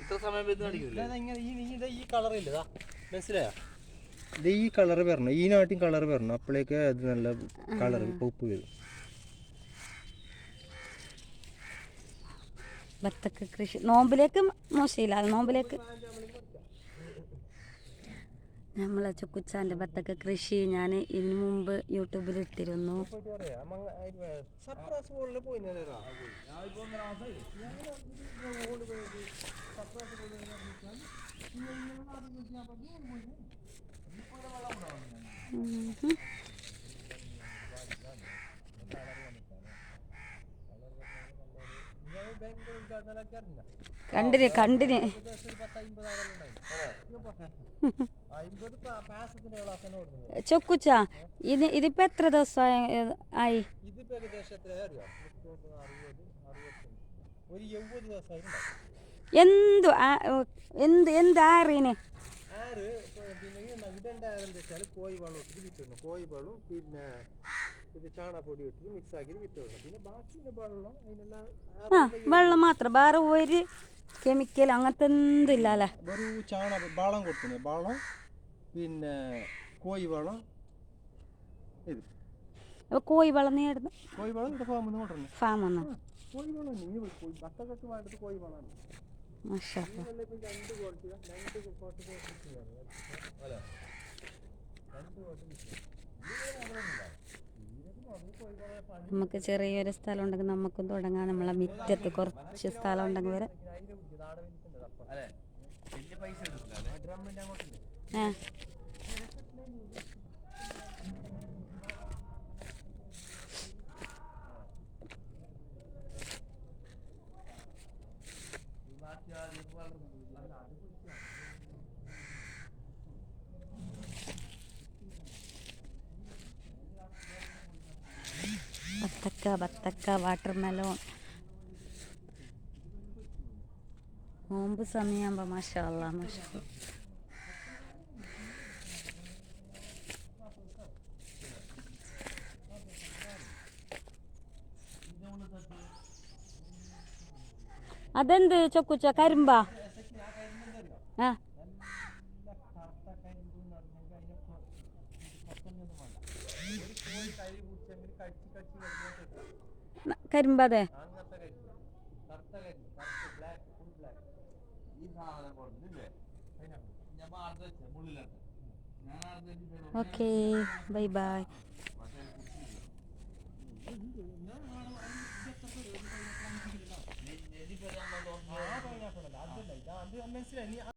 ഇത്ര സമയം ഈ കളർ ഇല്ലതാ മനസ്സിലായോ ഇത് ഈ കളർ വരണം. ഈ നാട്ടിൽ കളർ വരണം. അപ്പോഴേക്ക് അത് നല്ല കളർ ഉപ്പ് വരും. ബത്തക്ക കൃഷി. നോമ്പിലേക്ക് മോശമില്ല നോമ്പിലേക്ക് നമ്മളെ ചുക്കുച്ചാന്റെ ബത്തക്ക കൃഷി ഞാൻ ഇതിനു മുമ്പ് യൂട്യൂബിൽ ഇട്ടിരുന്നു. കണ്ടിന് കണ്ടിന്. ചൊക്കുച്ച ഇത് ഇതിപ്പോ എത്ര ദിവസം ആയി? എന്തു എന്ത് എന്ത് ആറിന്? പിന്നെ ആ വെള്ളം മാത്രം. വേറെ ഒരു കെമിക്കൽ അങ്ങനത്തെ എന്തില്ല അല്ലേ പിന്നെ കോഴി വളം ഇത്. അപ്പൊ കോഴി വളം നീ എടുത്ത് കോഴി വളം ഇവിടെ ഫാമിൽ നിന്ന് കൊണ്ടുവരണം. ഫാം നിന്ന് കോഴി വളം നീ പോയി ബത്തക്കൊക്കെ വേണ്ടത് കോഴി വളമാണ് നമുക്ക് ചെറിയൊരു സ്ഥലം ഉണ്ടെങ്കിൽ നമുക്കും തുടങ്ങാം. നമ്മളെ മിറ്റത്ത് കുറച്ച് സ്ഥലം ഉണ്ടെങ്കിൽ വരെ. ബത്തക്ക ബത്തക്ക വാട്ടർ മെലോൺ നോമ്പ് സമയമാകുമ്പോൾ മാഷാ അല്ലാ അതെന്ത് ചൊക്കുച്ച? കരിമ്പാ? ആ. കരിമ്പതെ ഓക്കേ ബൈ കറുത്ത ആ